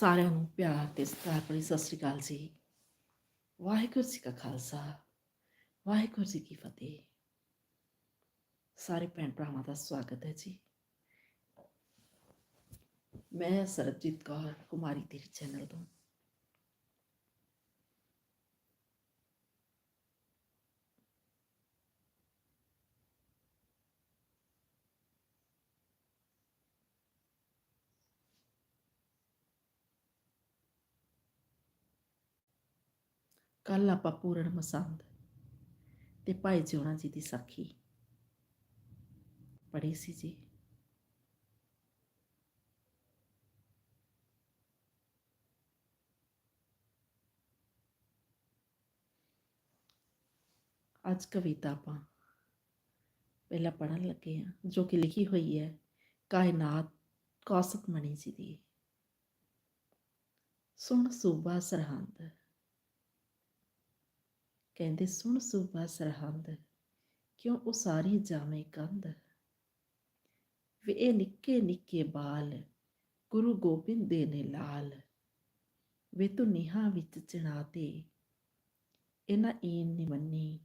ਸਾਰਿਆਂ ਨੂੰ ਪਿਆਰ ਤੇ ਸਤਿਕਾਰ ਭਰੀ ਸਤਿ ਸ੍ਰੀ ਅਕਾਲ ਜੀ। ਵਾਹਿਗੁਰੂ ਜੀ ਕਾ ਖਾਲਸਾ, ਵਾਹਿਗੁਰੂ ਜੀ ਕੀ ਫਤਿਹ। ਸਾਰੇ ਭੈਣ ਭਰਾਵਾਂ ਦਾ ਸਵਾਗਤ ਹੈ ਜੀ। ਮੈਂ ਸਰਬਜੀਤ ਕੌਰ ਕੁਮਾਰੀ ਤੇਰੇ ਚੈਨਲ ਤੋਂ। ਕੱਲ ਆਪਾਂ ਪੂਰਨ ਮਸੰਦ ਤੇ ਭਾਈ ਜਿਉਣਾ ਜੀ ਦੀ ਸਾਖੀ ਪੜ੍ਹੀ ਸੀ ਜੀ। ਅੱਜ ਕਵਿਤਾ ਆਪਾਂ ਪਹਿਲਾਂ ਪੜ੍ਹਨ ਲੱਗੇ ਹਾਂ, ਜੋ ਕਿ ਲਿਖੀ ਹੋਈ ਹੈ, ਕਾਇਨਾਤ ਕੌਸਕ ਮਣੀ ਜੀ ਦੀ। ਸੁਣ ਸੂਬਾ ਸਰਹੰਦ। ਕਹਿੰਦੇ, ਸੁਣ ਸੂਬਾ ਸਰਹੰਦ, ਕਿਉਂ ਉਸਾਰੀ ਜਾਵੇਂ ਕੰਧ? ਵੇ ਇਹ ਨਿੱਕੇ ਨਿੱਕੇ ਬਾਲ ਗੁਰੂ ਗੋਬਿੰਦ ਦੇ ਨੇ ਲਾਲ। ਵੇ ਤੂੰ ਨਿਹਾ ਵਿੱਚ ਚਣਾਤੇ ਇਹਨਾਂ ਈਨ ਨੀ ਮੰਨੀ,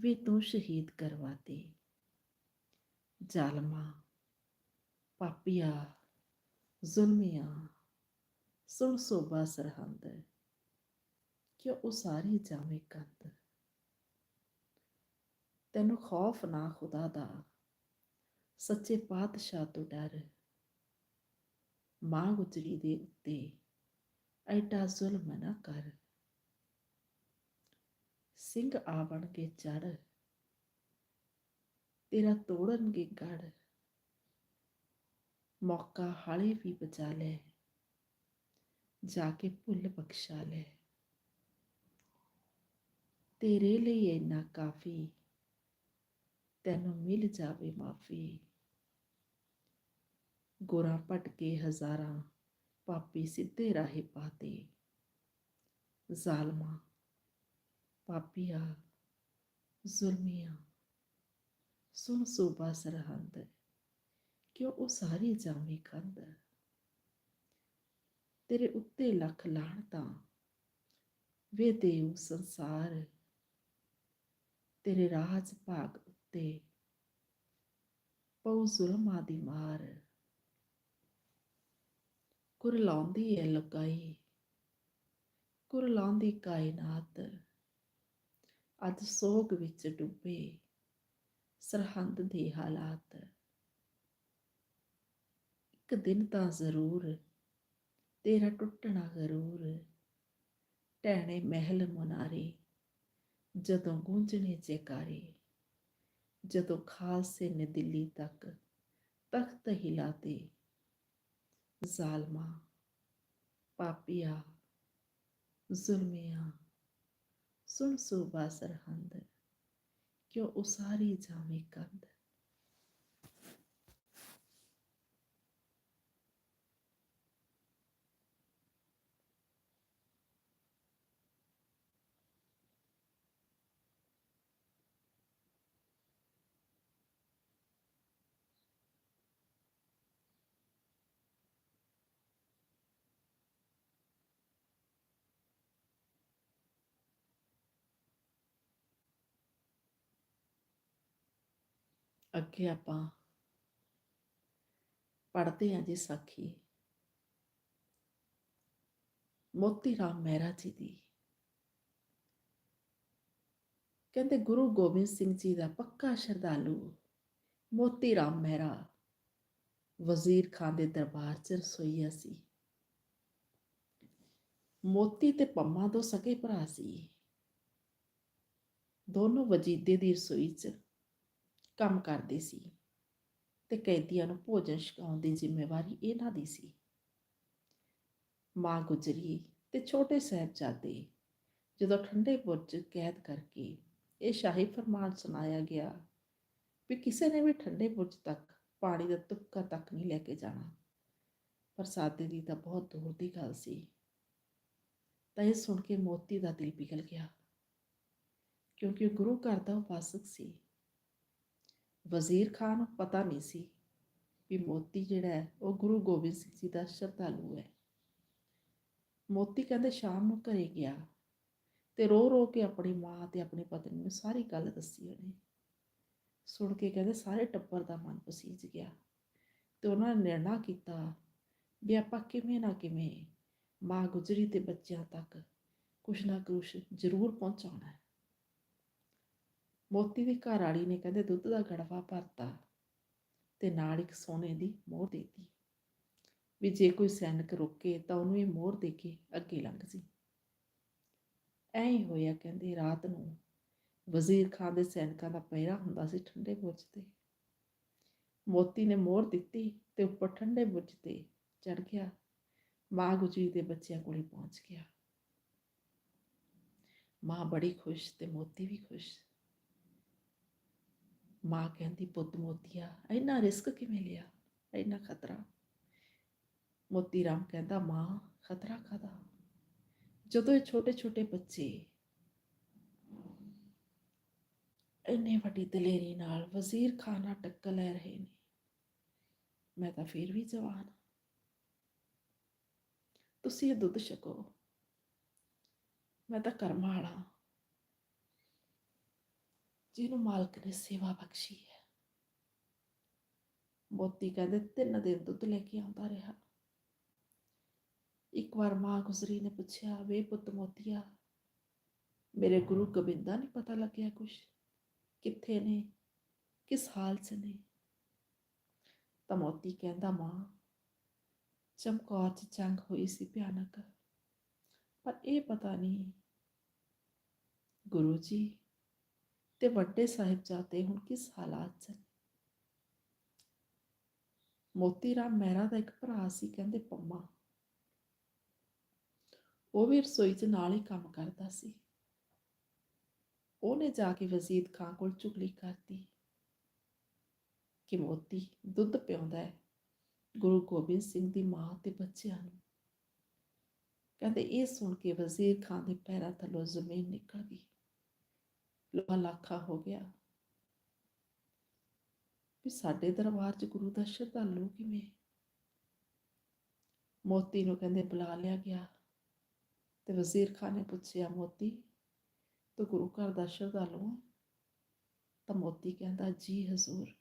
ਵੇ ਤੂੰ ਸ਼ਹੀਦ ਕਰਵਾਤੇ ਜ਼ਾਲਮਾ, ਪਾਪੀਆ, ਜ਼ੁਲਮੀਆਂ, ਸੁਣ ਸੋਬਾ ਸਰਹੰਦ। ਕਿ ਉਹ ਸਾਰੇ ਜਾਵੇ ਕੰਧ। ਤੈਨੂੰ ਖੌਫ ਨਾ ਖੁਦਾ ਦਾ, ਸੱਚੇ ਪਾਤਸ਼ਾਹ ਤੋਂ ਡਰ। ਮਾਂ ਗੁਜਰੀ ਦੇ ਉੱਤੇ ਐਡਾ ਜ਼ੁਲਮ ਨਾ ਕਰ। ਸਿੰਘ ਆਵਣਗੇ ਚੜ ਤੇਰਾ ਤੋੜਨਗੇ ਗੜ ਮੌਕਾ ਹਾਲੇ ਵੀ ਬਚਾ ਲੈ, ਜਾ ਕੇ ਭੁੱਲ ਬਖਸ਼ਾ ਲੈ। ਤੇਰੇ ਲਈ ਇੰਨਾ ਕਾਫੀ, ਤੈਨੂੰ ਮਿਲ ਜਾਵੇ ਮਾਫੀ। ਗੋਰਾ ਭਟਕੇ ਹਜ਼ਾਰਾਂ, ਪਾਪੀ ਸਿੱਧੇ ਰਾਹੇ ਪਾਤੇ। ਜ਼ਾਲਮਾ, ਪਾਪੀਆ, ਜ਼ੁਲਮੀਆਂ, ਸੁਣ ਸੋਬਾ ਸਰਹੰਦ, ਕਿਉਂ ਉਹ ਸਾਰੀ ਜਾਵੇਂ ਕੰਧ ਤੇਰੇ ਉੱਤੇ ਲੱਖ ਲਾਣ ਤਾਂ ਵੇ ਦੇਵ ਸੰਸਾਰ। ਤੇਰੇ ਰਾਜ ਭਾਗ ਉੱਤੇ ਪਉ ਜ਼ੁਲਮਾਂ ਦੀ ਮਾਰ। ਕੁਰ ਲਾਉਂਦੀ ਏ ਲਗਾਈ, ਕੁਰ ਲਾਉਂਦੀ ਕਾਇਨਾਤ। ਅੱਜ ਸੋਗ ਵਿੱਚ ਡੁੱਬੇ ਸਰਹੰਦ ਦੇ ਹਾਲਾਤ। ਇੱਕ ਦਿਨ ਤਾਂ ਜ਼ਰੂਰ ਤੇਰਾ ਟੁੱਟਣਾ ਜ਼ਰੂਰ ਟਹਿਣੇ ਮਹਿਲ ਮੁਨਾਰੇ। ਜਦੋਂ ਗੂੰਜਣੇ ਜੈਕਾਰੇ ਜਦੋਂ ਖਾਲਸੇ ਨੇ ਦਿੱਲੀ ਤੱਕ ਤਖਤ ਹਿਲਾਤੇ ਜ਼ਾਲਮਾ ਪਾਪੀਆ ਜ਼ੁਲਮੀਆਂ ਸੁਣ ਸੂਬਾ ਸਰਹੰਦ ਕਿਉਂ ਉਸਾਰੀ ਜਾਵੇਂ ਕੰਧ ਅੱਗੇ ਆਪਾਂ ਪੜ੍ਹਦੇ ਹਾਂ ਜੀ ਸਾਖੀ। ਮੋਤੀ ਰਾਮ ਮਹਿਰਾ ਜੀ ਦੀ। ਕਹਿੰਦੇ ਗੁਰੂ ਗੋਬਿੰਦ ਸਿੰਘ ਜੀ ਦਾ ਪੱਕਾ ਸ਼ਰਧਾਲੂ ਮੋਤੀ ਰਾਮ ਮਹਿਰਾ ਵਜ਼ੀਰ ਖਾਨ ਦੇ ਦਰਬਾਰ 'ਚ ਰਸੋਈਆ ਸੀ। ਮੋਤੀ ਤੇ ਪੰਮਾ ਦੋ ਸਕੇ ਭਰਾ ਸੀ। ਦੋਨੋਂ ਵਜੀਦੇ ਦੀ ਰਸੋਈ 'ਚ ਕੰਮ ਕਰਦੇ ਸੀ ਤੇ ਕੈਦੀਆਂ ਨੂੰ ਭੋਜਨ ਛਕਾਉਣ ਦੀ ਜ਼ਿੰਮੇਵਾਰੀ ਇਹਨਾਂ ਦੀ ਸੀ। ਮਾਂ ਗੁਜਰੀ ਤੇ ਛੋਟੇ ਸਾਹਿਬਜ਼ਾਦੇ ਜਦੋਂ ਠੰਡੇ ਬੁਰਜ ਕੈਦ ਕਰਕੇ ਇਹ ਸ਼ਾਹੀ ਫਰਮਾਨ ਸੁਣਾਇਆ ਗਿਆ ਵੀ ਕਿਸੇ ਨੇ ਵੀ ਠੰਡੇ ਬੁਰਜ ਤੱਕ ਪਾਣੀ ਦਾ ਤੁਪਕਾ ਤੱਕ ਨਹੀਂ ਲੈ ਕੇ ਜਾਣਾ, ਪਰ ਸਾਦੇ ਦੀ ਤਾਂ ਬਹੁਤ ਦੂਰ ਦੀ ਗੱਲ ਸੀ। ਤਾਂ ਇਹ ਸੁਣ ਕੇ ਮੋਤੀ ਦਾ ਦਿਲ ਪਿਘਲ ਗਿਆ ਕਿਉਂਕਿ ਗੁਰੂ ਘਰ ਦਾ ਉਪਾਸਕ ਸੀ। ਵਜ਼ੀਰ ਖਾਨ ਨੂੰ ਪਤਾ ਨਹੀਂ ਸੀ ਵੀ ਮੋਤੀ ਜਿਹੜਾ ਹੈ, ਉਹ ਗੁਰੂ ਗੋਬਿੰਦ ਸਿੰਘ ਜੀ ਦਾ ਸ਼ਰਧਾਲੂ ਹੈ। ਮੋਤੀ ਕਹਿੰਦੇ ਸ਼ਾਮ ਨੂੰ ਘਰੇ ਗਿਆ ਤੇ ਰੋ ਰੋ ਕੇ ਆਪਣੀ ਮਾਂ ਤੇ ਆਪਣੀ ਪਤਨੀ ਨੂੰ ਸਾਰੀ ਗੱਲ ਦੱਸੀ ਉਹਨੇ। ਸੁਣ ਕੇ ਕਹਿੰਦੇ ਸਾਰੇ ਟੱਬਰ ਦਾ ਮਨ ਪਸੀਜ ਗਿਆ ਤੇ ਉਹਨਾਂ ਨੇ ਨਿਰਣਾ ਕੀਤਾ ਵੀ ਆਪਾਂ ਕਿਵੇਂ ਨਾ ਕਿਵੇਂ ਮਾਂ ਗੁਜਰੀ ਤੇ ਬੱਚਿਆਂ ਤੱਕ ਕੁਛ ਨਾ ਕੁਛ ਜ਼ਰੂਰ ਪਹੁੰਚਾਉਣਾ ਹੈ। ਮੋਤੀ ਦੀ ਘਰ ਵਾਲੀ ਨੇ ਕਹਿੰਦੇ ਦੁੱਧ ਦਾ ਗੜਵਾ ਭਰਤਾ ਤੇ ਨਾਲ ਇੱਕ ਸੋਨੇ ਦੀ ਮੋਹਰ ਦੇਤੀ। ਵੀ ਜੇ ਕੋਈ ਸੈਨਿਕ ਰੁਕੇ ਤਾਂ ਉਹਨੂੰ ਇਹ ਮੋਹਰ ਦੇ ਕੇ ਅੱਗੇ ਲੰਘ ਸੀ ਐਂ ਹੀ ਹੋਇਆ ਕਹਿੰਦੇ ਰਾਤ ਨੂੰ ਵਜ਼ੀਰ ਖਾਨ ਦੇ ਸੈਨਿਕਾਂ ਦਾ ਪਹਿਰਾ ਹੁੰਦਾ ਸੀ ਠੰਡੇ ਬੁਰਜ ਤੇ। ਮੋਤੀ ਨੇ ਮੋਹਰ ਦਿੱਤੀ ਤੇ ਉੱਪਰ ਠੰਡੇ ਬੁਰਜ ਤੇ ਚੜ ਗਿਆ। ਮਾਂ ਗੁਜਰੀ ਦੇ ਬੱਚਿਆਂ ਕੋਲੇ ਪਹੁੰਚ ਗਿਆ। ਮਾਂ ਬੜੀ ਖੁਸ਼ ਤੇ ਮੋਤੀ ਵੀ ਖੁਸ਼। ਮਾਂ ਕਹਿੰਦੀ, ਪੁੱਤ ਮੋਤੀਆ, ਇੰਨਾ ਰਿਸਕ ਕਿਵੇਂ ਲਿਆ? ਇੰਨਾ ਖਤਰਾ? ਮੋਤੀ ਰਾਮ ਕਹਿੰਦਾ, ਮਾਂ, ਖਤਰਾ ਖਾਦਾ ਜਦੋਂ ਇਹ ਛੋਟੇ ਛੋਟੇ ਬੱਚੇ ਇੰਨੇ ਵੱਡੀ ਦਲੇਰੀ ਨਾਲ ਵਜ਼ੀਰ ਖਾਨਾ ਟੱਕਰ ਲੈ ਰਹੇ ਨੇ, ਮੈਂ ਤਾਂ ਫਿਰ ਵੀ ਜਵਾਨ ਹਾਂ। ਤੁਸੀਂ ਇਹ ਦੁੱਧ ਛਕੋ। ਮੈਂ ਤਾਂ ਕਰਮ ਜਿਹਨੂੰ ਮਾਲਕ ਨੇ ਸੇਵਾ ਬਖਸ਼ੀ ਹੈ। ਮੋਤੀ ਕਹਿੰਦੇ, ਤਿੰਨ ਦਿਨ ਦੁੱਧ ਲੈ ਕੇ ਆਉਂਦਾ ਰਿਹਾ। ਇੱਕ ਵਾਰ ਮਾਂ ਗੁਜ਼ਰੀ ਨੇ ਪੁੱਛਿਆ, ਵੇ ਪੁੱਤ ਮੋਤੀਆ, ਮੇਰੇ ਗੁਰੂ ਗੋਬਿੰਦਾ ਨਹੀਂ ਪਤਾ ਲੱਗਿਆ ਕੁਛ? ਕਿੱਥੇ ਨੇ? ਕਿਸ ਹਾਲ 'ਚ ਨੇ? ਤਾਂ ਮੋਤੀ ਕਹਿੰਦਾ, ਮਾਂ, ਚਮਕੌਰ 'ਚ ਜੰਗ ਹੋਈ ਸੀ ਭਿਆਨਕ, ਪਰ ਇਹ ਪਤਾ ਨਹੀਂ ਗੁਰੂ ਜੀ ਤੇ ਵੱਡੇ ਸਾਹਿਬਜ਼ਾਦੇ ਹੁਣ ਕਿਸ ਹਾਲਾਤ 'ਚ ਮੋਤੀ ਰਾਮ ਮਹਿਰਾ ਦਾ ਇੱਕ ਭਰਾ ਸੀ, ਕਹਿੰਦੇ ਪੰਮਾ। ਉਹ ਵੀ ਰਸੋਈ 'ਚ ਨਾਲ ਹੀ ਕੰਮ ਕਰਦਾ ਸੀ। ਉਹਨੇ ਜਾ ਕੇ ਵਜ਼ੀਰ ਖਾਂ ਕੋਲ ਚੁਗਲੀ ਕਰਤੀ ਕਿ ਮੋਤੀ, ਦੁੱਧ ਪਿਆਉਂਦਾ ਹੈ। ਗੁਰੂ ਗੋਬਿੰਦ ਸਿੰਘ ਦੀ ਮਾਂ ਤੇ ਬੱਚਿਆਂ ਨੂੰ। ਕਹਿੰਦੇ ਇਹ ਸੁਣ ਕੇ ਵਜ਼ੀਰ ਖਾਨ ਦੇ ਪੈਰਾਂ ਥੱਲੋਂ ਜ਼ਮੀਨ ਨਿਕਲ ਗਈ। ਲੋਹਾ ਲੱਖਾ ਹੋ ਗਿਆ। ਵੀ ਸਾਡੇ ਦਰਬਾਰ 'ਚ ਗੁਰੂ ਦਾ ਸ਼ਰਧਾਲੂ ਕਿਵੇਂ? ਮੋਤੀ ਨੂੰ ਕਹਿੰਦੇ ਬੁਲਾ ਲਿਆ ਗਿਆ। ਤੇ ਵਜ਼ੀਰ ਖਾਨ ਨੇ ਪੁੱਛਿਆ, ਮੋਤੀ, ਤੂੰ ਗੁਰੂ ਘਰ ਦਾ ਸ਼ਰਧਾਲੂ ਹੈ ਤਾਂ ਮੋਤੀ ਕਹਿੰਦਾ, ਜੀ ਹਜ਼ੂਰ।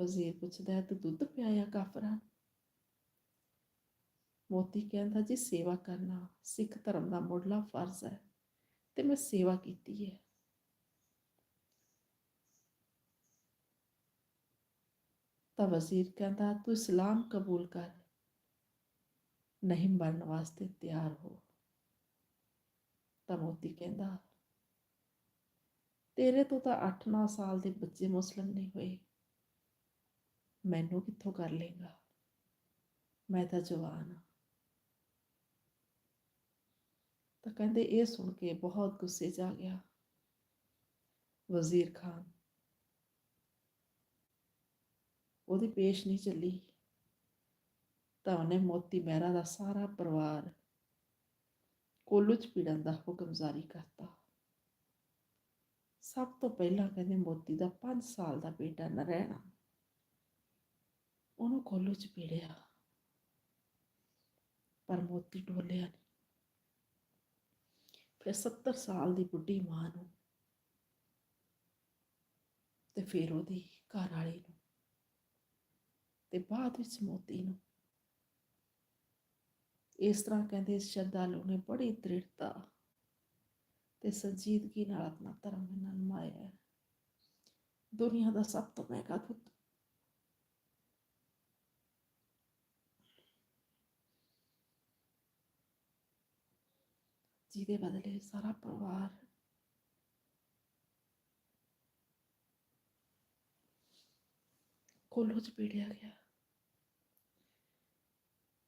ਵਜ਼ੀਰ ਪੁੱਛਦਾ ਹੈ ਤੂੰ ਦੁੱਧ ਪਿਆਇਆ ਕਾਫਰਾਂ ਮੋਤੀ ਕਹਿੰਦਾ, ਜੀ ਸੇਵਾ ਕਰਨਾ ਸਿੱਖ ਧਰਮ ਦਾ ਮੁੱਢਲਾ ਫਰਜ਼ ਹੈ। ਤੇ ਮੈਂ ਸੇਵਾ ਕੀਤੀ ਹੈ। ਤਾਂ ਵਜ਼ੀਰ ਕਹਿੰਦਾ, ਤੂੰ ਇਸਲਾਮ ਕਬੂਲ ਕਰ। ਨਹੀਂ ਮਰਨ ਵਾਸਤੇ ਤਿਆਰ ਹੋ। ਤਾਂ ਮੋਤੀ ਕਹਿੰਦਾ, ਤੇਰੇ ਤੋਂ ਤਾਂ 8-9 ਸਾਲ ਦੇ ਬੱਚੇ ਮੁਸਲਮ ਨਹੀਂ ਹੋਏ। ਮੈਨੂੰ ਕਿੱਥੋਂ ਕਰ ਲੇਗਾ ਮੈਂ ਤਾਂ ਜਵਾਨ ਹਾਂ। ਤਾਂ ਕਹਿੰਦੇ ਇਹ ਸੁਣ ਕੇ ਬਹੁਤ ਗੁੱਸੇ 'ਚ ਆ ਗਿਆ। ਵਜ਼ੀਰ ਖਾਨ। ਉਹਦੀ ਪੇਸ਼ ਨਹੀਂ ਚੱਲੀ। ਤਾਂ ਉਹਨੇ ਮੋਤੀ ਮਹਿਰਾ ਦਾ ਸਾਰਾ ਪਰਿਵਾਰ ਕੋਲੂ ਚ ਪੀੜਨ ਦਾ ਹੁਕਮ ਜਾਰੀ ਕਰਤਾ। ਸਭ ਤੋਂ ਪਹਿਲਾਂ ਕਹਿੰਦੇ ਮੋਤੀ ਦਾ 5 ਸਾਲ ਦਾ ਬੇਟਾ ਨਰੈਣਾ, ਉਹਨੂੰ ਕੋਲੂ ਚ ਪੀੜਿਆ। ਪਰ ਮੋਤੀ ਡੋਲਿਆ ਨਹੀਂ ਫਿਰ 70 ਸਾਲ ਦੀ ਬੁੱਢੀ ਮਾਂ ਨੂੰ ਤੇ ਫਿਰ ਉਹਦੀ ਘਰ ਵਾਲੀ ਨੂੰ ਤੇ ਬਾਅਦ ਵਿੱਚ ਮੋਤੀ ਨੂੰ। ਇਸ ਤਰ੍ਹਾਂ ਕਹਿੰਦੇ ਇਸ ਸ਼ਰਧਾਲੂ ਨੇ ਬੜੀ ਦ੍ਰਿੜਤਾ ਤੇ ਸੰਜੀਦਗੀ ਨਾਲ ਆਪਣਾ ਧਰਮ ਨਿਮਾਇਆ ਹੈ। ਦੁਨੀਆ ਦਾ ਸਭ ਤੋਂ ਮਹਿੰਗਾ ਦੁੱਧ ਜਿਹਦੇ ਬਦਲੇ ਸਾਰਾ ਪਰਿਵਾਰ ਕੋਲੋਂ ਚ ਪੀੜਿਆ ਗਿਆ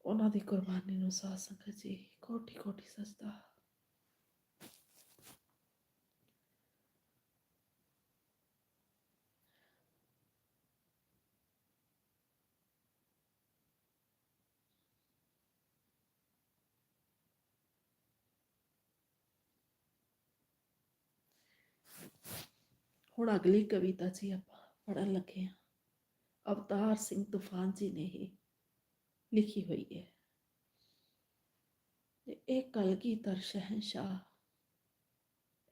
ਉਹਨਾਂ ਦੀ ਕੁਰਬਾਨੀ ਨੂੰ ਸਾਧ ਸੰਗਤ ਜੀ ਕੋਟੀ ਕੋਟੀ ਸਜਦਾ ਹੁਣ ਅਗਲੀ ਕਵਿਤਾ ਜੀ ਆਪਾਂ ਪੜਨ ਲੱਗੇ ਹਾਂ। ਅਵਤਾਰ ਸਿੰਘ ਤੂਫਾਨ ਜੀ ਨੇ ਹੀ ਲਿਖੀ ਹੋਈ ਹੈ। ਤੇ ਇਹ ਕਲਗੀਧਰ ਸ਼ਹਿਨशाह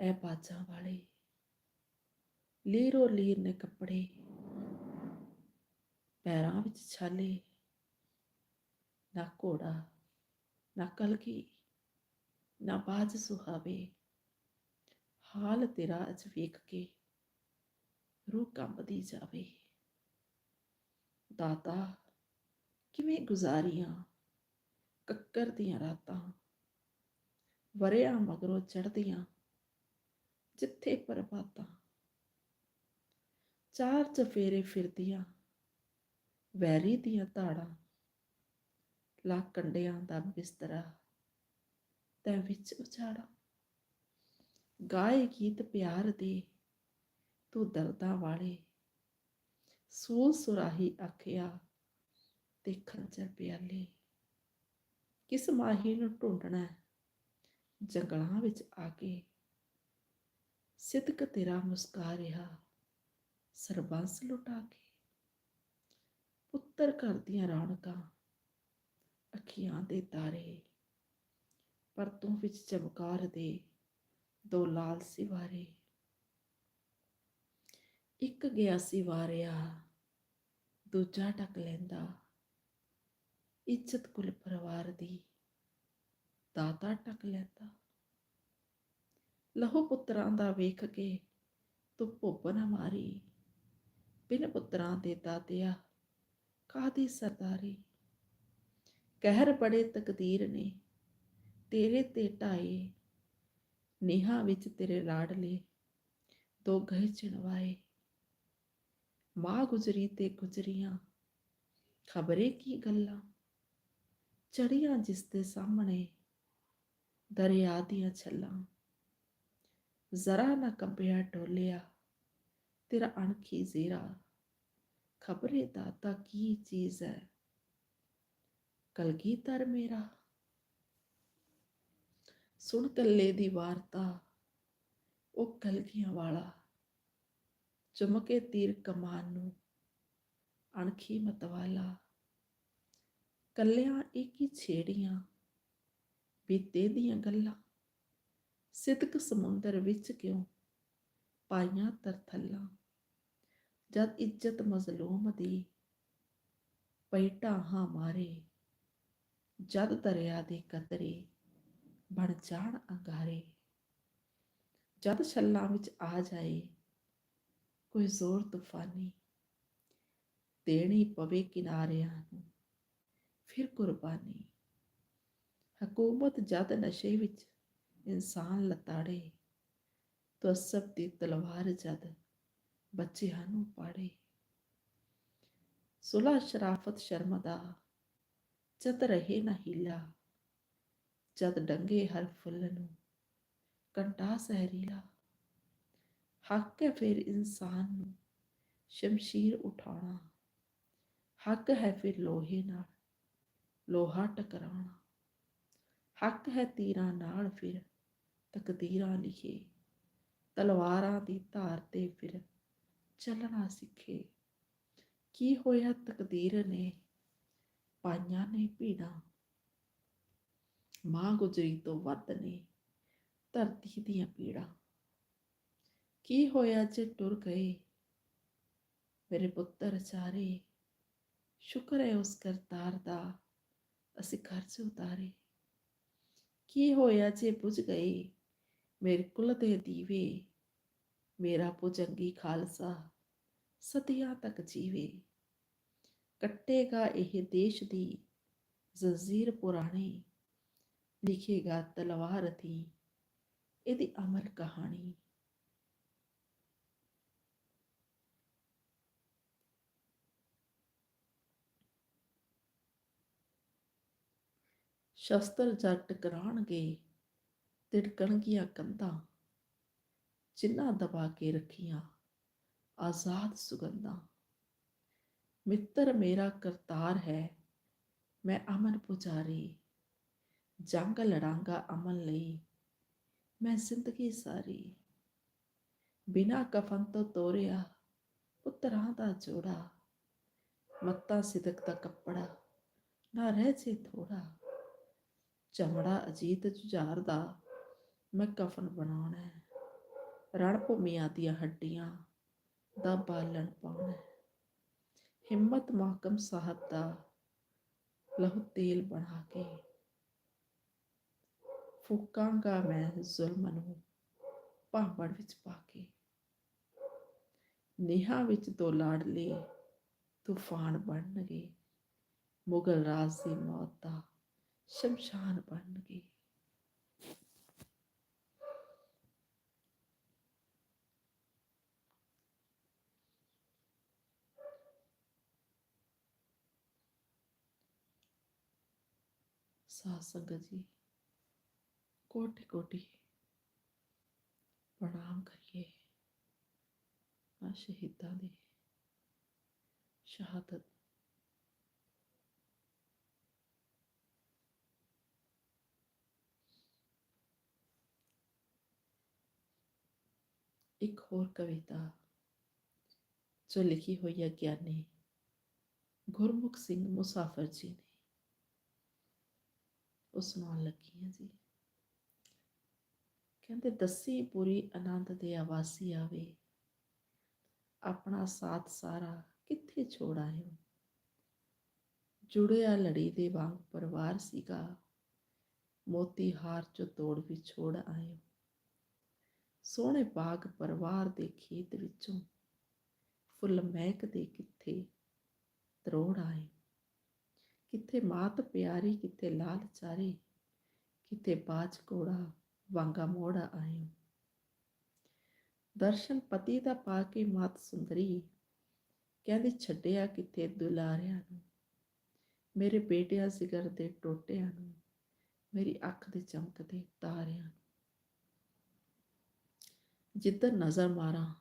ਇਹ ਬਾਜਾਂ ਵਾਲੇ, ਲੀਰੋ ਲੀਰ ਨੇ ਕੱਪੜੇ ਪੈਰਾਂ ਵਿੱਚ ਛਾਲੇ, ਨਾ ਘੋੜਾ, ਨਾ ਕਲਗੀ, ਨਾ ਬਾਜ ਸੁਹਾਵੇ, ਹਾਲ ਤੇਰਾ ਅਜ ਵੇਖ ਕੇ ਰੂਹ ਕੰਬਦੀ ਜਾਵੇ। ਦਾਤਾ, ਕਿਵੇਂ ਗੁਜ਼ਾਰੀਆਂ? ਕੱਕਰ ਦੀਆਂ ਰਾਤਾਂ। ਵਰਿਆਂ ਮਗਰੋਂ ਚੜਦੀਆਂ ਜਿੱਥੇ ਪਰਬਾਤਾਂ ਚਾਰ ਚਫੇਰੇ ਫਿਰਦੀਆਂ। ਵੈਰੀ ਦੀਆਂ ਧਾੜਾਂ। ਲਾ ਕੰਡਿਆਂ ਦਾ ਬਿਸਤਰਾ। ਤੈ ਵਿੱਚ ਉਚਾੜਾ। ਗਾਏ ਗੀਤ ਪਿਆਰ ਦੇ। ਤੂੰ ਦਰਦਾਂ ਵਾਲੇ। ਸੂਲ ਸੁਰਾਹੀ ਆਖਿਆ ਤੇ ਖੰਜਰ ਪਿਆਲੇ, ਕਿਸ ਮਾਹੀ ਨੂੰ ਢੂੰਡਣਾ ਜੰਗਲਾਂ ਵਿੱਚ ਆ ਕੇ। ਸਿਦਕ ਤੇਰਾ ਮੁਸਕਾ ਰਿਹਾ, ਸਰਬੰਸ ਲੁਟਾ ਕੇ। ਪੁੱਤਰ ਘਰ ਦੀਆਂ ਰੌਣਕਾਂ, ਅੱਖੀਆਂ ਦੇ ਤਾਰੇ, ਪਰ ਤੂੰ ਵਿੱਚ ਚਮਕਾਰ ਦੇ ਦੋ ਲਾਲ ਸਿਵਾਰੇ। ਇੱਕ ਗਿਆ ਸੀ ਵਾਰਿਆ, ਦੂਜਾ ਟਕ ਲੈਂਦਾ, ਇੱਜ਼ਤ ਕੁਲ ਪਰਿਵਾਰ ਦੀ, ਦਾਤਾ ਟਕ ਲੈਂਦਾ। ਲਹੂ ਪੁੱਤਰਾਂ ਦਾ ਵੇਖ ਕੇ ਤੂੰ ਭੁੱਬ ਨਾ ਮਾਰੀ, ਬਿਨ ਪੁੱਤਰਾਂ ਦੇ ਦਾਤਿਆ ਕਾਦੀ ਸਰਦਾਰੀ? ਕਹਿਰ ਬੜੇ ਤਕਦੀਰ ਨੇ, ਤੇਰੇ ਤੇ ਢਾਏ, ਨੇਹਾ ਵਿੱਚ ਤੇਰੇ ਲਾਡਲੇ ਦੋ ਗਏ ਚਿਣਵਾਏ। ਮਾਂ ਗੁਜਰੀ ਤੇ ਗੁਜਰੀਆਂ, ਖਬਰੇ ਕੀ ਗੱਲਾਂ? ਚੜੀਆਂ ਜਿਸ ਦੇ ਸਾਹਮਣੇ, ਦਰਿਆ ਦੀਆਂ ਛੱਲਾਂ। ਜ਼ਰਾ ਨਾ ਕੰਬਿਆ ਟੋਲਿਆ ਤੇਰਾ ਅਣਖੀ ਜ਼ੇਰਾ। ਖਬਰੇ ਦਾਤਾ ਕੀ ਚੀਜ਼ ਹੈ ਕਲਗੀਧਰ ਮੇਰਾ। ਸੁਣ ਕੱਲੇ ਦੀ ਵਾਰਤਾ, ਉਹ ਕਲਗੀਆਂ ਵਾਲਾ। ਚਮਕੇ ਤੀਰ ਕਮਾਨ ਨੂੰ। ਅਣਖੀ ਮਤਵਾਲਾ, ਕੱਲਿਆਂ ਇੱਕ ਛੇੜੀਆਂ ਬੀਤੇ ਦੀਆਂ ਗੱਲਾਂ। ਸਿਦਕ ਸਮੁੰਦਰ ਵਿੱਚ ਕਿਉਂ ਪਾਈਆਂ ਤਰਥੱਲਾਂ? ਜਦ ਇੱਜ਼ਤ ਮਜ਼ਲੂਮ ਦੀ ਪਈ ਢਾਹਾਂ ਮਾਰੇ, ਜਦ ਦਰਿਆ ਦੇ ਕਤਰੇ ਬਣ ਜਾਣ ਅੰਗਾਰੇ। ਜਦ ਛੱਲਾਂ ਵਿੱਚ ਆ ਜਾਏ ਕੋਈ ਜ਼ੋਰ ਤੂਫਾਨੀ ਦੇਣੀ ਪਵੇ ਕਿਨਾਰਿਆਂ ਨੂੰ, ਫਿਰ ਕੁਰਬਾਨੀ। ਹਕੂਮਤ ਜਦ ਨਸ਼ੇ ਵਿੱਚ ਇਨਸਾਨ ਲਤਾੜੇ ਤਸਬ ਦੀ ਤਲਵਾਰ ਜਦ ਬੱਚਿਆਂ ਨੂੰ ਪਾੜੇ। ਸੁਲਾ ਸ਼ਰਾਫਤ ਸ਼ਰਮਦਾ, ਜਦ ਰਹੇ ਨਾ ਹੀਲਾ, ਜਦ ਡੰਗੇ ਹਰ ਫੁੱਲ ਨੂੰ, ਕੰਟਾ ਸਹਿਰੀਲਾ। ਹੱਕ ਹੈ ਫਿਰ ਇਨਸਾਨ ਨੂੰ ਸ਼ਮਸ਼ੀਰ ਉਠਾਉਣਾ। ਹੱਕ ਹੈ ਫਿਰ ਲੋਹੇ ਨਾਲ ਲੋਹਾ ਟਕਰਾਉਣਾ। ਹੱਕ ਹੈ ਤੀਰਾਂ ਨਾਲ ਫਿਰ ਤਕਦੀਰਾਂ ਲਿਖੇ। ਤਲਵਾਰਾਂ ਦੀ ਧਾਰ ਤੇ ਫਿਰ ਚੱਲਣਾ ਸਿੱਖੇ। ਕੀ ਹੋਇਆ ਤਕਦੀਰ ਨੇ? ਪਾਈਆਂ ਨੇ ਪੀੜਾ ਮਾਂ ਗੁਜਰੀ ਤੋਂ ਵੱਧ ਨੇ ਧਰਤੀ ਦੀਆਂ ਪੀੜਾ। ਕੀ ਹੋਇਆ ਜੇ ਟੁਰ ਗਏ ਮੇਰੇ ਪੁੱਤਰ ਚਾਰੇ ਸ਼ੁਕਰ ਹੈ ਉਸ ਕਰਤਾਰ ਦਾ, ਅਸੀਂ ਖਰਚ ਉਤਾਰੇ। ਕੀ ਹੋਇਆ ਜੇ ਬੁਝ ਗਏ ਮੇਰੇ ਕੁਲ ਦੇ ਦੀਵੇ, ਮੇਰਾ ਪੁਜੰਗੀ ਖਾਲਸਾ ਸਤਿਆ ਤੱਕ ਜੀਵੇ। ਕੱਟੇਗਾ ਇਹ ਦੇਸ਼ ਦੀ ਜ਼ੰਜੀਰ ਪੁਰਾਣੀ, ਲਿਖੇਗਾ ਤਲਵਾਰ ਦੀ ਇਹਦੀ ਅਮਰ ਕਹਾਣੀ। ਸ਼ਸਤਰ ਜੱਟ ਕਰਾਣਗੇ ਤਿੜਕਣਗੀਆਂ ਕੰਧਾਂ ਜਿਨ੍ਹਾਂ ਦਬਾ ਕੇ ਰੱਖੀਆਂ ਆਜ਼ਾਦ ਸੁਗੰਧਾਂ। ਮਿੱਤਰ ਮੇਰਾ ਕਰਤਾਰ ਹੈ, ਮੈਂ ਅਮਨ ਪੁਜਾਰੀ। ਜੰਗ ਲੜਾਂਗਾ ਅਮਨ ਲਈ, ਮੈਂ ਜ਼ਿੰਦਗੀ ਸਾਰੀ। ਬਿਨਾ ਕਫਨ ਤੋਂ ਤੋਰਿਆ ਪੁੱਤਰਾਂ ਦਾ ਜੋੜਾ, ਮੱਤਾ ਸਿਦਕ ਦਾ ਕੱਪੜਾ, ਨਾ ਰਹਿ ਜੇ ਥੋੜਾ। ਚਮੜਾ ਅਜੀਤ ਜੁਝਾਰ ਦਾ ਮੈਂ ਕਫਨ ਬਣਾਉਣਾ ਹੈ। ਰਣ ਭੂਮੀਆਂ ਦੀਆਂ ਹੱਡੀਆਂ ਦਾ ਬਾਲਣ ਪਾਉਣਾ ਹੈ। ਹਿੰਮਤ ਮਾਕਮ ਸਾਹਿਬ ਦਾ ਲਹੂ ਤੇਲ ਬਣਾ ਕੇ ਫੂਕਾਂਗਾ ਮੈਂ ਜ਼ੁਲਮ ਨੂੰ ਭਾਂਬੜ ਵਿੱਚ ਪਾ ਕੇ। ਨੇਹਾ ਵਿੱਚ ਦੋ ਲਾਡਲੇ ਤੂਫਾਨ ਬਣਨਗੇ, ਮੁਗਲ ਰਾਜ ਦੀ ਮੌਤ ਦਾ ਸ਼ਮਸ਼ਾਨ ਬਣਨਗੇ ਸਾਧ ਸੰਗਤ ਜੀ ਕੋਟि ਕੋਟि ਪ੍ਰਣਾਮ ਕਰੀਏ ਆ ਸ਼ਹੀਦਾਂ ਦੀ ਸ਼ਹਾਦਤ ਇੱਕ ਹੋਰ ਕਵਿਤਾ ਜੋ ਲਿਖੀ ਹੋਈ ਹੈ ਗਿਆਨੀ ਗੁਰਮੁਖ ਸਿੰਘ ਮੁਸਾਫਰ ਜੀ ਨੇ। ਉਹ ਸੁਣਾਉਣ ਲੱਗੀ ਹਾਂ ਜੀ। ਕਹਿੰਦੇ, ਦੱਸੀ ਪੂਰੀ ਆਨੰਦ ਦੇ ਆਵਾਸੀ ਆਵੇ। ਆਪਣਾ ਸਾਥ ਸਾਰਾ ਕਿੱਥੇ ਛੋੜ ਆਇਓ ਜੁੜਿਆ ਲੜੀ ਦੇ ਵਾਂਗ ਪਰਿਵਾਰ ਸੀਗਾ। ਮੋਤੀ ਹਾਰ ਚੋਂ ਤੋੜ ਵੀ ਛੋੜ ਆਏ ਸੋਹਣੇ ਬਾਗ ਪਰਿਵਾਰ ਦੇ ਖੇਤ ਵਿੱਚੋਂ ਫੁੱਲ ਮਹਿਕਦੇ ਕਿੱਥੇ ਤਰੋੜ ਆਏ। ਕਿੱਥੇ ਮਾਤ ਪਿਆਰੀ, ਕਿੱਥੇ ਲਾਲ ਚਾਰੇ, ਕਿੱਥੇ ਬਾਜ ਕੋੜਾ ਵਾਂਗਾ ਮੋੜਾ ਆਏ। ਦਰਸ਼ਨ ਪਤੀ ਦਾ ਪਾ ਕੇ ਮਾਤ ਸੁੰਦਰੀ ਕਹਿੰਦੀ, ਛੱਡਿਆ ਕਿੱਥੇ ਦੁਲਾਰਿਆਂ ਨੂੰ? ਮੇਰੇ ਬੇਟਿਆਂ ਸਿਗਰ ਦੇ ਟੋਟਿਆਂ ਨੂੰ? ਮੇਰੀ ਅੱਖ ਦੇ ਚਮਕਦੇ ਤਾਰਿਆਂ ਨੂੰ? ਜਿੱਧਰ ਨਜ਼ਰ ਮਾਰਾਂ,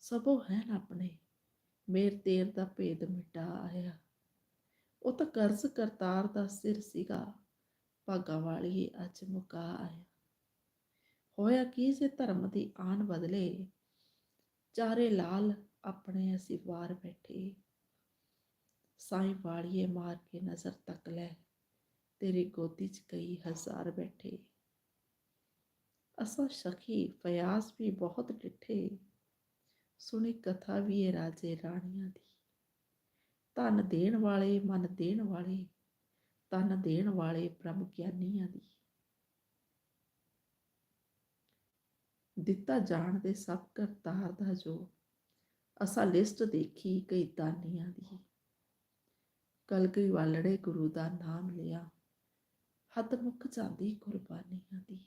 ਸਭੋ ਹਨ ਆਪਣੇ। ਮੇਰ ਤੇਰ ਦਾ ਭੇਦ ਮਿਟਾ ਆਇਆ। ਉਹ ਤਾਂ ਕਰਜ਼ ਕਰਤਾਰ ਦਾ ਸਿਰ ਸੀਗਾ, ਭਾਗਾ ਵਾਲੀ ਅੱਜ ਮੁਕਾ ਆਇਆ। ਹੋਇਆ ਕੀ ਜੇ ਧਰਮ ਦੀ ਆਨ ਬਦਲੇ, ਚਾਰੇ ਲਾਲ ਆਪਣੇ ਅਸੀਂ ਵਾਰ ਬੈਠੇ। ਸਾਈਂ ਵਾਲੀਏ ਮਾਰ ਕੇ ਨਜ਼ਰ ਤੱਕ ਲੈ, ਤੇਰੀ ਗੋਦੀ 'ਚ ਕਈ ਹਜ਼ਾਰ ਬੈਠੇ। ਅਸਾਂ ਸ਼ਖੀ ਫਿਆਸ ਵੀ ਬਹੁਤ ਡਿੱਠੇ। ਸੁਣੀ ਕਥਾ ਵੀ ਇਹ ਰਾਜੇ ਰਾਣੀਆਂ ਦੀ। ਧਨ ਦੇਣ ਵਾਲੇ, ਮਨ ਦੇਣ ਵਾਲੇ ਤਨ ਦੇਣ ਵਾਲੇ ਪ੍ਰਭ ਗਿਆਨੀਆਂ ਦੀ। ਦਿੱਤਾ ਜਾਣ ਦੇ ਸਭ ਕਰਤਾਰ ਦਾ ਜੋ ਅਸਾਂ ਲਿਸਟ ਦੇਖੀ ਕਈ ਦਾਨੀਆਂ ਦੀ। ਕਲਗੀ ਵਾਲੜੇ ਗੁਰੂ ਦਾ ਨਾਮ ਲਿਆ। ਹੱਦ ਮੁੱਕ ਜਾਂਦੀ ਕੁਰਬਾਨੀਆਂ ਦੀ।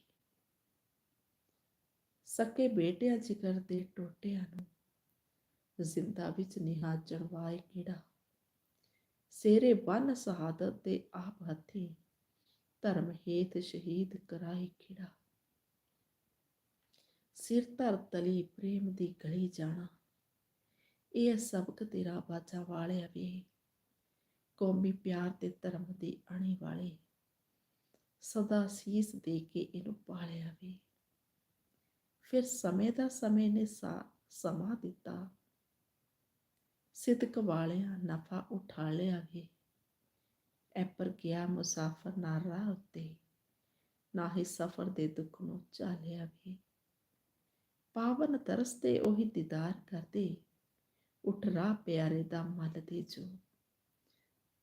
ਸਕੇ ਬੇਟਿਆਂ ਜਿਗਰ ਦੇ ਟੋਟਿਆਂ ਨੂੰ। ਜ਼ਿੰਦਾ ਵਿੱਚ ਨਿਹਾਜਣ ਵਾਏ ਕਿਹੜਾ ਸੇਰੇ ਬੰਨ ਸ਼ਹਾਦਤ ਦੇ ਆਪ ਹੱਥੀ। ਧਰਮ ਹੇਤ ਸ਼ਹੀਦ ਕਰਾਈ ਕਿਹੜਾ ਸਿਰ ਧਰ ਤਲੀ ਪ੍ਰੇਮ ਦੀ ਗਲੀ ਜਾਣਾ। ਇਹ ਸਬਕ ਤੇਰਾ ਬਾਜਾ ਵਾਲਿਆ ਵੇ। ਕੌਮੀ ਪਿਆਰ ਤੇ ਧਰਮ ਦੀ ਅਣੀ ਵਾਲੇ। ਸਦਾ ਸੀਸ ਦੇ ਕੇ ਇਹਨੂੰ ਪਾਲਿਆ ਵੇ। ਫਿਰ ਸਮੇਂ ਦਾ ਸਮੇਂ ਨੇ ਸਾ, ਸਮਾਂ ਦਿੱਤਾ। ਸਿਦਕ ਵਾਲਿਆਂ ਨਫਾ ਉਠਾ ਲਿਆ ਵੇ। ਐਪਰ ਗਿਆ ਮੁਸਾਫਰ ਨਾ ਰਾਹ ਉੱਤੇ, ਨਾ ਹੀ ਸਫਰ ਦੇ ਦੁੱਖ ਨੂੰ ਝਾਲਿਆ ਵੇ। ਪਾਵਨ ਤਰਸ ਤਰਸਤੇ ਉਹੀ ਦੀਦਾਰ ਕਰਦੇ, ਉਠ ਰਾਹ ਪਿਆਰੇ ਦਾ ਮਲ ਦੇ ਜੋ।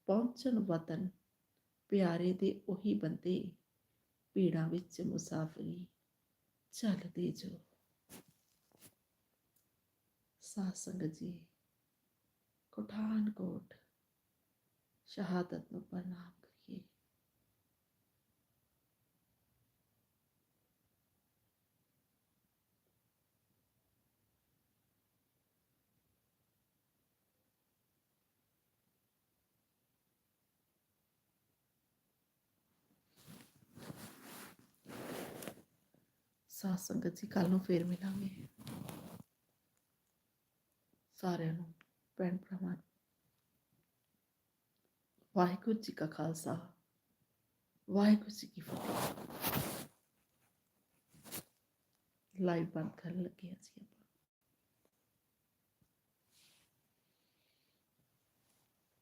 ਪਹੁੰਚਣ ਵਤਨ ਪਿਆਰੇ ਦੇ ਉਹੀ ਬੰਦੇ ਪੀੜਾਂ ਵਿੱਚ ਮੁਸਾਫਰੀ ਚੱਲਦੇ ਜੋ ਸਾਧ ਸੰਗਤ ਜੀ ਕੋਠਾਨਕੋਟ ਸ਼ਹਾਦਤ ਨੂੰ ਪ੍ਰਣਾਮ ਸਾਧ ਸੰਗਤ ਜੀ ਕੱਲ ਨੂੰ ਫੇਰ ਮਿਲਾਂਗੇ। ਸਾਰਿਆਂ ਨੂੰ, ਭੈਣ ਭਰਾਵਾਂ ਨੂੰ। ਵਾਹਿਗੁਰੂ ਜੀ ਕਾ ਖਾਲਸਾ, ਵਾਹਿਗੁਰੂ ਜੀ ਕੀ ਫਤਿਹ। ਲਾਈਵ ਬੰਦ ਕਰਨ ਲੱਗੇ ਹਾਂ